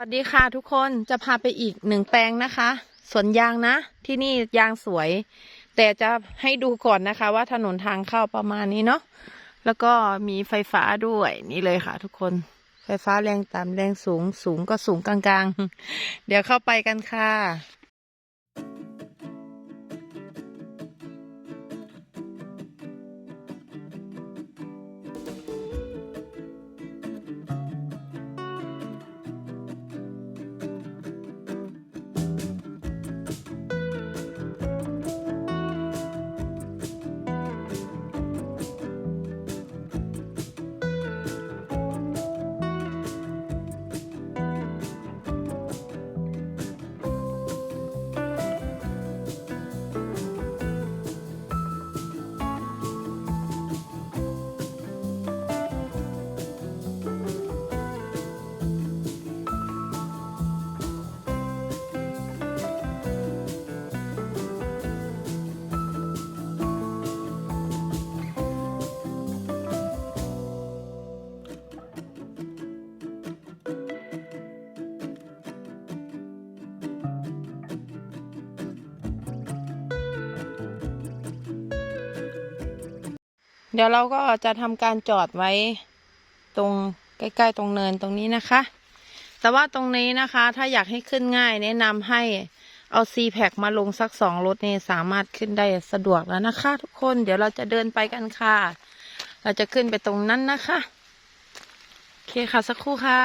สวัสดีค่ะทุกคนจะพาไปอีกหนึ่งแปลงนะคะสวนยางนะ ที่นี่ยางสวย แต่จะให้ดูก่อนนะคะ ว่าถนนทางเข้าประมาณนี้เนาะแล้วก็มีไฟฟ้าด้วยนี่เลยค่ะ ทุกคนไฟฟ้าแรงต่ำแรงสูงสูงก็สูงกลางๆ เดี๋ยวเข้าไปกันค่ะ ดี๋ยวเราก็จะทำการจอดไว้ตรงใกล้ ๆ ตรงเนินตรงนี้นะคะ แต่ว่าตรงนี้นะคะ ถ้าอยากให้ขึ้นง่าย แนะนำให้เอาซีแพคมาลงสักสองรถนี่สามารถขึ้นได้สะดวกแล้วนะคะ ทุกคนเดี๋ยวเราจะเดินไปกันค่ะ เราจะขึ้นไปตรงนั้นนะคะโอเคค่ะสักครู่ค่ะ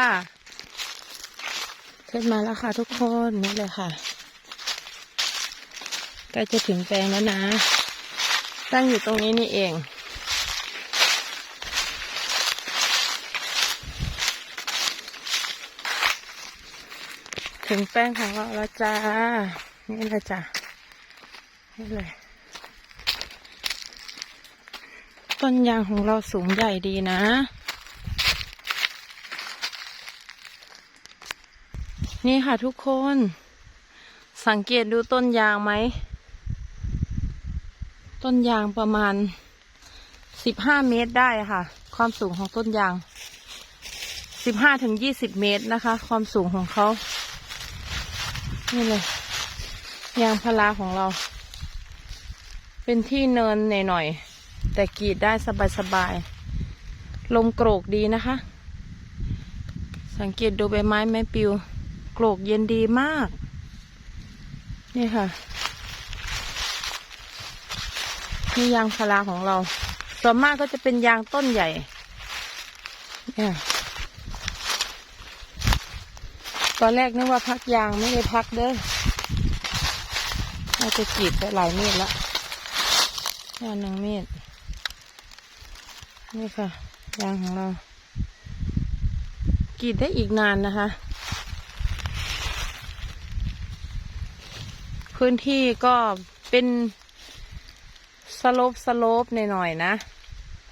ขึ้นมาแล้วค่ะ ทุกคนนี่เลยค่ะใกล้จะถึงแปลงแล้วนะ ตั้งอยู่ตรงนี้นี่เอง ถึงแป้งของเราแล้วจ้า นี่เลยจ้ะนี่เลย ต้นยางของเราสูงใหญ่ดีนะ นี่ค่ะทุกคน สังเกตดูต้นยางไหม ต้นยางประมาณสิบห้าเมตรได้ค่ะ ความสูงของต้นยางสิบห้าถึงยี่สิบเมตรนะคะ ความสูงของเขา นี่เลย ยางพาราของเรา เป็นที่เนินหน่อยๆแต่กรีดได้สบายๆลมโกรกดีนะคะ สังเกตดูใบไม้ไม้ปิว โกรกเย็นดีมาก นี่ค่ะนี่ยางพาราของเรา ส่วนมากก็จะเป็นยางต้นใหญ่เนี่ย ตอนแรกนึกว่าพักยางไม่ได้พักเด้อน่าจะกรีดไปหลายเมตรละยางหนึ่งเมตร นี่ค่ะ ยางของเรากรีดได้อีกนานนะคะ พื้นที่ก็เป็นสโลปสโลปหน่อยๆนะ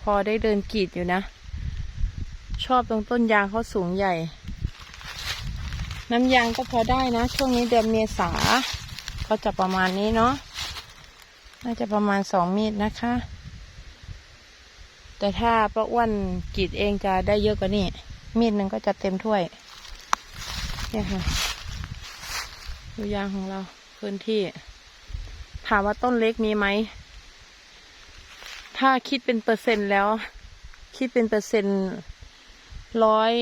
พอได้เดินกรีดอยู่นะ ชอบตรงต้นยางเขาสูงใหญ่ น้ำยางก็พอได้นะ ช่วงนี้เดือนเมษา ก็จะประมาณนี้เนาะน่าจะประมาณสองมีดนะคะ แต่ถ้าป้าอ้วนกรีดเองจะได้เยอะกว่านี้ มีดหนึ่งก็จะเต็มถ้วยเนี่ยค่ะดูยางของเราพื้นที่ ถามว่าต้นเล็กมีไหม ถ้าคิดเป็นเปอร์เซ็นต์แล้ว คิดเป็นเปอร์เซ็นต์ร้อย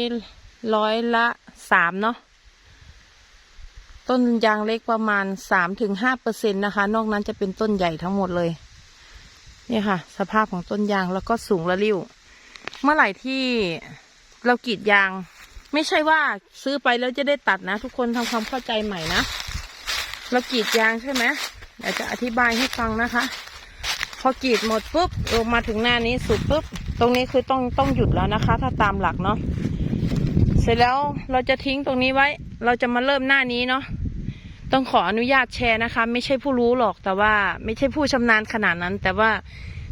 ร้อยละสามเนาะ ต้นยางเล็กประมาณสามถึงห้าเปอร์เซ็นต์นะคะ นอกนั้นจะเป็นต้นใหญ่ทั้งหมดเลย เนี่ยค่ะ สภาพของต้นยางแล้วก็สูงระริ้ว เมื่อไหร่ที่เรากรีดยาง ไม่ใช่ว่าซื้อไปแล้วจะได้ตัดนะ ทุกคนทำความเข้าใจใหม่นะเรากรีดยางใช่ไหมเดี๋ยวจะอธิบายให้ฟังนะคะ พอกรีดหมดปุ๊บลงมาถึงหน้านี้สุดปุ๊บตรงนี้คือต้องต้องหยุดแล้วนะคะ ถ้าตามหลักเนาะเสร็จแล้วเราจะทิ้งตรงนี้ไว้ เราจะมาเริ่มหน้านี้เนาะ ต้องขออนุญาตแชร์นะคะ ไม่ใช่ผู้รู้หรอกแต่ว่า ไม่ใช่ผู้ชำนาญขนาดนั้น แต่ว่า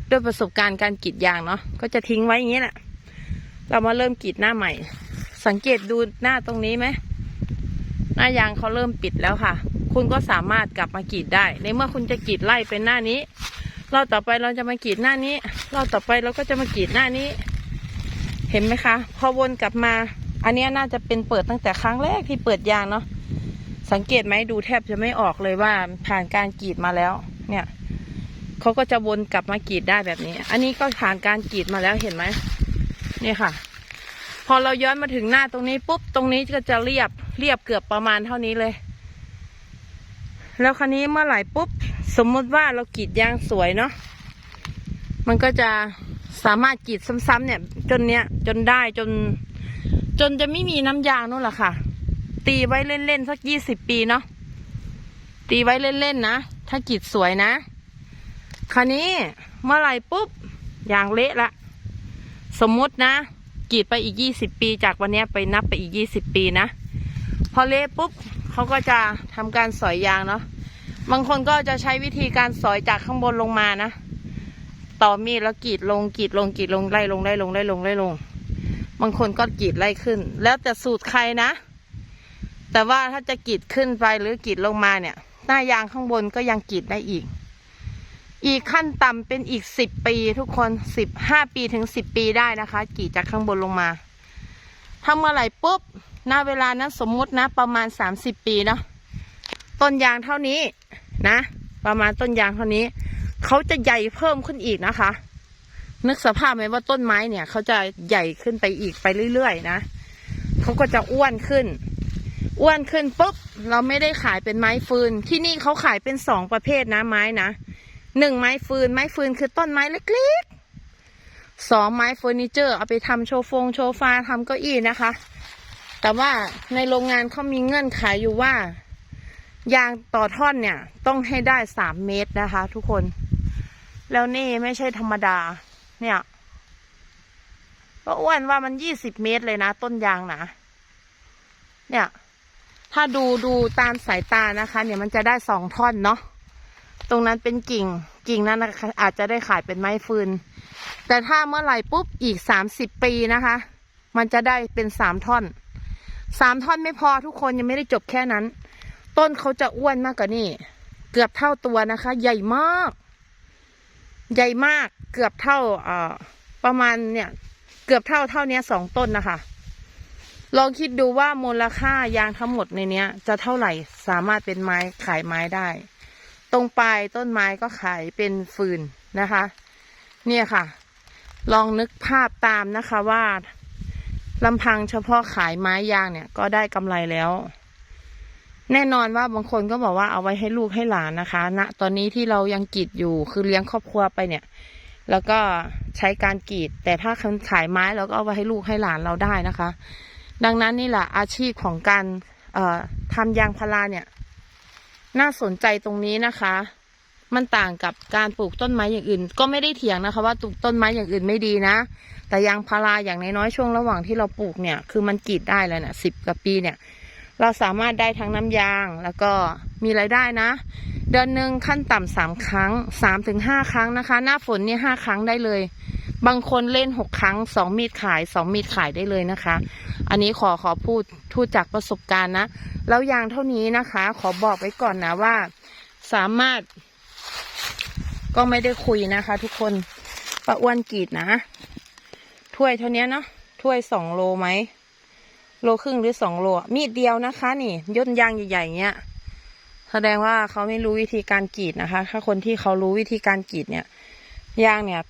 ด้วยประสบการณ์การกรีดยางเนาะก็จะทิ้งไว้อย่างนี้แหละเรามาเริ่มกรีดหน้าใหม่ สังเกตดูหน้าตรงนี้ไหมหน้ายางเขาเริ่มปิดแล้วค่ะ คุณก็สามารถกลับมากรีดได้ ในเมื่อคุณจะกรีดไล่เป็นหน้านี้เราต่อไปเราจะมากรีดหน้านี้เราต่อไปเราก็จะมากรีดหน้านี้ เห็นไหมคะ พอวนกลับมา อันนี้น่าจะเป็นเปิดตั้งแต่ครั้งแรกที่เปิดยางเนาะ สังเกตไหมดูแทบจะไม่ออกเลยว่าผ่านการกรีดมาแล้ว เนี่ยเขาก็จะวนกลับมากรีดได้แบบนี้ อันนี้ก็ผ่านการกรีดมาแล้วเห็นไหมนี่ค่ะ พอเราย้อนมาถึงหน้าตรงนี้ปุ๊บตรงนี้ก็จะเรียบเรียบเกือบประมาณเท่านี้เลย แล้วคันนี้เมื่อไหร่ปุ๊บ สมมติว่าเรากรีดยางสวยเนาะมันก็จะสามารถกรีดซ้ำๆเนี่ย จนเนี้ยจนได้จน จนจะไม่มีน้ำยางนู่นแหละค่ะ ตีไว้เล่นๆสักยี่สิบปีเนาะตีไว้เล่นๆนะ ถ้ากรีดสวยนะคันนี้เมื่อไรปุ๊บยางเละละ สมมุตินะกรีดไปอีกยี่สิบปี จากวันนี้ไปนับไปอีกยี่สิบปีนะ พอเละปุ๊บเขาก็จะทำการสอยยางเนาะบางคนก็จะใช้วิธีการสอยจากข้างบนลงมานะ ต่อมีดแล้วกรีดลงกรีดลงกรีดลงไล่ลงไล่ลงไล่ลงไล่ลง บางคนก็กรีดไล่ขึ้น แล้วแต่สูตรใครนะ แต่ว่าถ้าจะกรีดขึ้นไปหรือกรีดลงมาเนี่ย หน้ายางข้างบนก็ยังกรีดได้อีก อีกขั้นต่ำเป็นอีกสิบปีทุกคนสิบห้าปีถึงสิบปีได้นะคะกรีดจากข้างบนลงมาถ้าเมื่อไหร่ปุ๊บหน้าเวลานั้นสมมุตินะ ประมาณสามสิบปีเนาะต้นยางเท่านี้นะ ประมาณต้นยางเท่านี้เขาจะใหญ่เพิ่มขึ้นอีกนะคะ นึกสภาพไหมว่าต้นไม้เนี่ยเขาจะใหญ่ขึ้นไปอีกไปเรื่อยๆนะเขาก็จะอ้วนขึ้น อ้วนขึ้นปุ๊บเราไม่ได้ขายเป็นไม้ฟืน ที่นี่เขาขายเป็นสองประเภทนะไม้นะหนึ่งไม้ฟืน ไม้ฟืนคือต้นไม้เล็กๆสองไม้เฟอร์นิเจอร์ เอาไปทำโชว์ฟงโชว์ฟาทำเก้าอี้นะคะ แต่ว่าในโรงงานเขามีเงื่อนไขอยู่ว่า ยางต่อท่อนเนี่ย ต้องให้ได้สามเมตรนะคะ ทุกคน แล้วนี่ไม่ใช่ธรรมดา เนี่ยก็อ้วนว่ามันยี่สิบเมตรเลยนะ ต้นยางนะเนี่ย ถ้าดูดูตามสายตานะคะเนี่ยมันจะได้สองท่อนเนาะตรงนั้นเป็นกิ่งกิ่งนั้นนะคะอาจจะได้ขายเป็นไม้ฟืน แต่ถ้าเมื่อไหร่ปุ๊บอีกสามสิบปีนะคะ มันจะได้เป็นสามท่อนสามท่อนไม่พอทุกคนยังไม่ได้จบแค่นั้น ต้นเขาจะอ้วนมากกว่านี่เกือบเท่าตัวนะคะ ใหญ่มาก ใหญ่มากเกือบเท่าเอ่อประมาณเนี่ย เกือบเท่าเท่านี้สองต้นนะคะ ลองคิดดูว่ามูลค่ายางทั้งหมดในเนี้ย จะเท่าไหร่สามารถเป็นไม้ขายไม้ได้ ตรงปลายต้นไม้ก็ขายเป็นฟืนนะคะ เนี่ยค่ะ ลองนึกภาพตามนะคะว่าลำพังเฉพาะขายไม้ยางเนี่ยก็ได้กำไรแล้ว แน่นอนว่าบางคนก็บอกว่าเอาไว้ให้ลูกให้หลานนะคะณนะตอนนี้ที่เรายังกีดอยู่คือเลี้ยงครอบครัวไปเนี่ย แล้วก็ใช้การกีด แต่ถ้าขายไม้เราก็เอาไว้ให้ลูกให้หลานเราได้นะคะ ดังนั้นนี่แหละอาชีพของการทำยางพาราเนี่ย น่าสนใจตรงนี้นะคะ มันต่างกับการปลูกต้นไม้อย่างอื่น ก็ไม่ได้เถียงนะคะว่าปลูกต้นไม้อย่างอื่นไม่ดีนะ แต่ยางพาราอย่างน้อยๆช่วงระหว่างที่เราปลูกเนี่ย คือมันกรีดได้เลยเนี่ยสิบกว่าปีเนี่ย เราสามารถได้ทั้งน้ำยางแล้วก็มีรายได้นะ เดือนหนึ่งขั้นต่ำสามครั้งสามถึงห้าครั้งนะคะ หน้าฝนเนี่ยห้าครั้งได้เลย บางคนเล่นหกครั้งสองมีดขายสองมีดขายได้เลยนะคะ อันนี้ขอขอพูดพูดจากประสบการณ์นะ แล้วยางเท่านี้นะคะ ขอบอกไว้ก่อนนะว่า สามารถ ก็ไม่ได้คุยนะคะ ทุกคนประอ้วนกีดนะถ้วยเท่านี้เนาะถ้วยสองโลไหมโลครึ่งหรือสองโลมีดเดียวนะคะ นี่ย่นยางใหญ่ๆเงี้ยแสดงว่าเขาไม่รู้วิธีการกรีดนะคะ ถ้าคนที่เขารู้วิธีการกรีดเนี่ยยางเนี่ย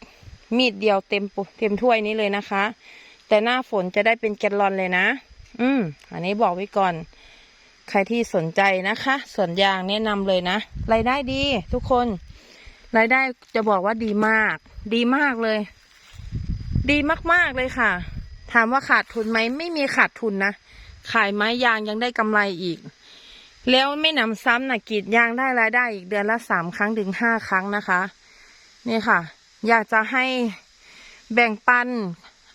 มีดเดียวเต็มปุเต็มถ้วยนี้เลยนะคะ แต่หน้าฝนจะได้เป็นแกลลอนเลยนะ อืม อันนี้บอกไว้ก่อน ใครที่สนใจนะคะสวนยางแนะนำเลยนะรายได้ดีทุกคน รายได้จะบอกว่าดีมาก ดีมากเลย ดีมากๆเลยค่ะ ถามว่าขาดทุนไหมไม่มีขาดทุนนะขายไม้ยางยังได้กำไรอีก แล้วไม่นำซ้ำนะกรีดยางได้รายได้อีกเดือนละสามครั้งถึงห้าครั้งนะคะ นี่ค่ะ อยากจะให้แบ่งปัน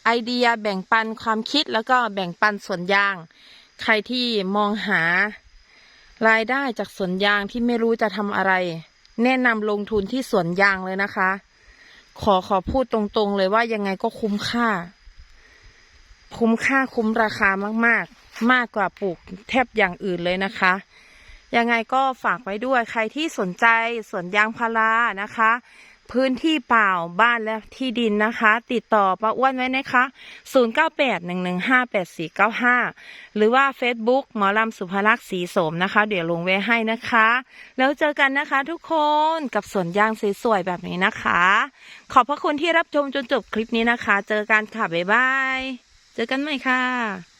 ไอเดียแบ่งปันความคิดแล้วก็แบ่งปันสวนยาง ใครที่มองหารายได้จากสวนยางที่ไม่รู้จะทำอะไร แนะนำลงทุนที่สวนยางเลยนะคะ ขอขอพูดตรงๆเลยว่ายังไงก็คุ้มค่า คุ้มค่าคุ้มราคามากๆ มากกว่าปลูกแทบอย่างอื่นเลยนะคะ ยังไงก็ฝากไว้ด้วยใครที่สนใจสวนยางพารานะคะ พื้นที่เปล่าบ้านและที่ดินนะคะ ติดต่อป้าอ้วนไว้นะคะ 0981158495 หรือว่า Facebook หมอลำสุภลักษณ์สีโสมนะคะ เดี๋ยวลงไว้ให้นะคะ แล้วเจอกันนะคะทุกคนกับสวนยางสวยๆแบบนี้นะคะ ขอบพระคุณที่รับชมจนจบคลิปนี้นะคะ เจอกันค่ะ บ๊ายบาย เจอกันใหม่ค่ะ